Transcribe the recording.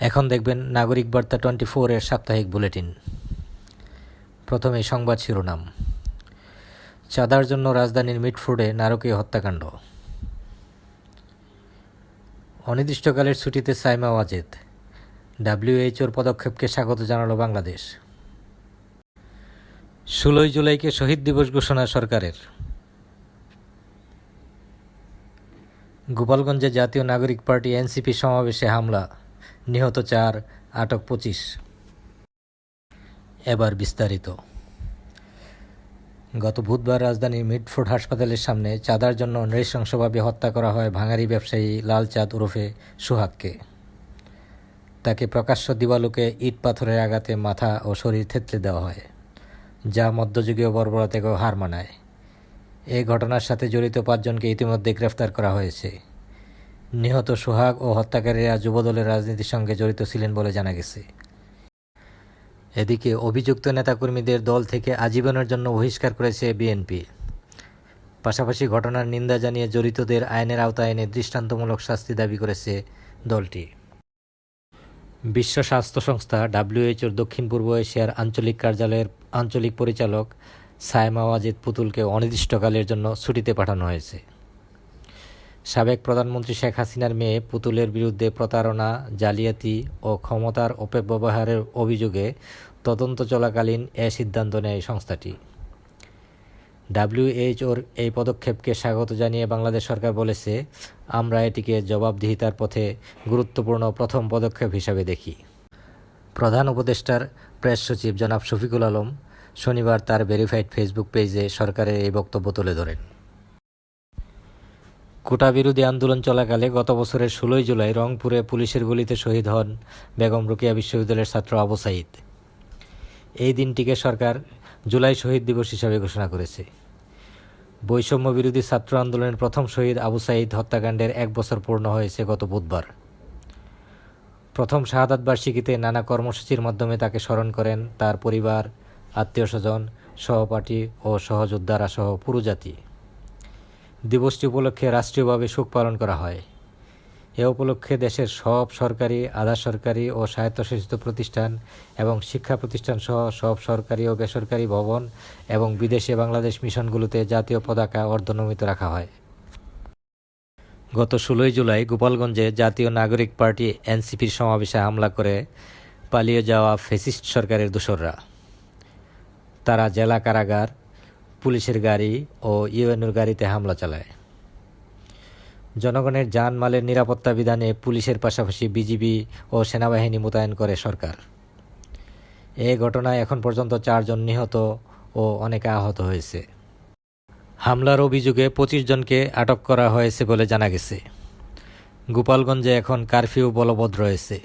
এখন দেখবেন নাগরিক বার্তা টোয়েন্টি ফোরের সাপ্তাহিক বুলেটিন। প্রথমে সংবাদ শিরোনাম। চাঁদার জন্য রাজধানীর মিটফোর্ডে নারকীয় হত্যাকাণ্ড। অনির্দিষ্টকালের ছুটিতে সাইমা ওয়াজেদ। ডাব্লিউএইচওর পদক্ষেপকে স্বাগত জানালো বাংলাদেশ। ষোলোই জুলাইকে শহীদ দিবস ঘোষণা সরকারের। গোপালগঞ্জে জাতীয় নাগরিক পার্টি এনসিপি সমাবেশে হামলা। নিহত চার, আটক পঁচিশ। এবার বিস্তারিত। গত বুধবার রাজধানীর মিডফোর্ড হাসপাতালের সামনে চাঁদার জন্য নৃশংসভাবে হত্যা করা হয় ভাঙারি ব্যবসায়ী লালচাঁদ ওরফে সোহাগকে। তাকে প্রকাশ্য দিবালুকে ইট পাথরের আঘাতে মাথা ও শরীর থেতলে দেওয়া হয়, যা মধ্যযুগীয় বর্বরতাকেও হার মানায়। এই ঘটনার সাথে জড়িত পাঁচজনকে ইতিমধ্যে গ্রেফতার করা হয়েছে। নিহত সোহাগ ও হত্যাকারীরা যুবদলের রাজনীতির সঙ্গে জড়িত ছিলেন বলে জানা গেছে। এদিকে অভিযুক্ত নেতাকর্মীদের দল থেকে আজীবনের জন্য বহিষ্কার করেছে বিএনপি। পাশাপাশি ঘটনার নিন্দা জানিয়ে জড়িতদের আইনের আওতায় এনে দৃষ্টান্তমূলক শাস্তি দাবি করেছে দলটি। বিশ্ব স্বাস্থ্য সংস্থা ডাব্লিউএইচওর দক্ষিণ পূর্ব এশিয়ার আঞ্চলিক কার্যালয়ের আঞ্চলিক পরিচালক সায়মা ওয়াজিদ পুতুলকে অনির্দিষ্টকালের জন্য ছুটিতে পাঠানো হয়েছে। সাবেক প্রধানমন্ত্রী শেখ হাসিনার মেয়ে পুতুলের বিরুদ্ধে প্রতারণা, জালিয়াতি ও ক্ষমতার অপব্যবহারের অভিযোগে তদন্ত চলাকালীন এ সিদ্ধান্ত নেয় সংস্থাটি। ডাব্লিউএইচওর এই পদক্ষেপকে স্বাগত জানিয়ে বাংলাদেশ সরকার বলেছে, আমরা এটিকে জবাবদিহিতার পথে গুরুত্বপূর্ণ প্রথম পদক্ষেপ হিসাবে দেখি। প্রধান উপদেষ্টার প্রেস সচিব জনাব শফিকুল আলম শনিবার তার ভেরিফাইড ফেসবুক পেজে সরকারের এই বক্তব্য তুলে ধরেন। কোটা বিরোধী আন্দোলন চলাকালে গত বছরের ষোলোই জুলাই রংপুরে পুলিশের গুলিতে শহীদ হন বেগম রোকেয়া বিশ্ববিদ্যালয়ের ছাত্র আবু সাইদ। এই দিনটিকে সরকার জুলাই শহীদ দিবস হিসাবে ঘোষণা করেছে। বৈষম্য বিরোধী ছাত্র আন্দোলনের প্রথম শহীদ আবু সাইদ হত্যাকাণ্ডের এক বছর পূর্ণ হয়েছে গত বুধবার। প্রথম শাহাদাত বার্ষিকীতে নানা কর্মসূচির মাধ্যমে তাকে স্মরণ করেন তার পরিবার, আত্মীয় স্বজন, সহপাঠী ও সহযোদ্ধারা সহ পুরো জাতি। দিবসটি উপলক্ষে রাষ্ট্রীয়ভাবে শোক পালন করা হয়। এ উপলক্ষে দেশের সব সরকারি, আধা সরকারি ও স্বায়ত্তশাসিত প্রতিষ্ঠান এবং শিক্ষা প্রতিষ্ঠান সহ সব সরকারি ও বেসরকারি ভবন এবং বিদেশে বাংলাদেশ মিশনগুলোতে জাতীয় পতাকা অর্ধনমিত রাখা হয়। গত ষোলোই জুলাই গোপালগঞ্জে জাতীয় নাগরিক পার্টি এনসিপির সমাবেশে হামলা করে পালিয়ে যাওয়া ফেসিস্ট সরকারের দোসররা। তারা জেলা কারাগার পুলিশের গাড়ি ও ইউএনওর গাড়িতে হামলা চালায়। জনগণের যানমালের নিরাপত্তা বিধানে পুলিশের পাশাপাশি বিজিবি ও সেনাবাহিনী মোতায়েন করে সরকার। এ ঘটনায় এখন পর্যন্ত চারজন নিহত ও অনেকে আহত হয়েছে। হামলার অভিযোগে পঁচিশ জনকে আটক করা হয়েছে বলে জানা গেছে। গোপালগঞ্জে এখন কারফিউ বলবৎ রয়েছে।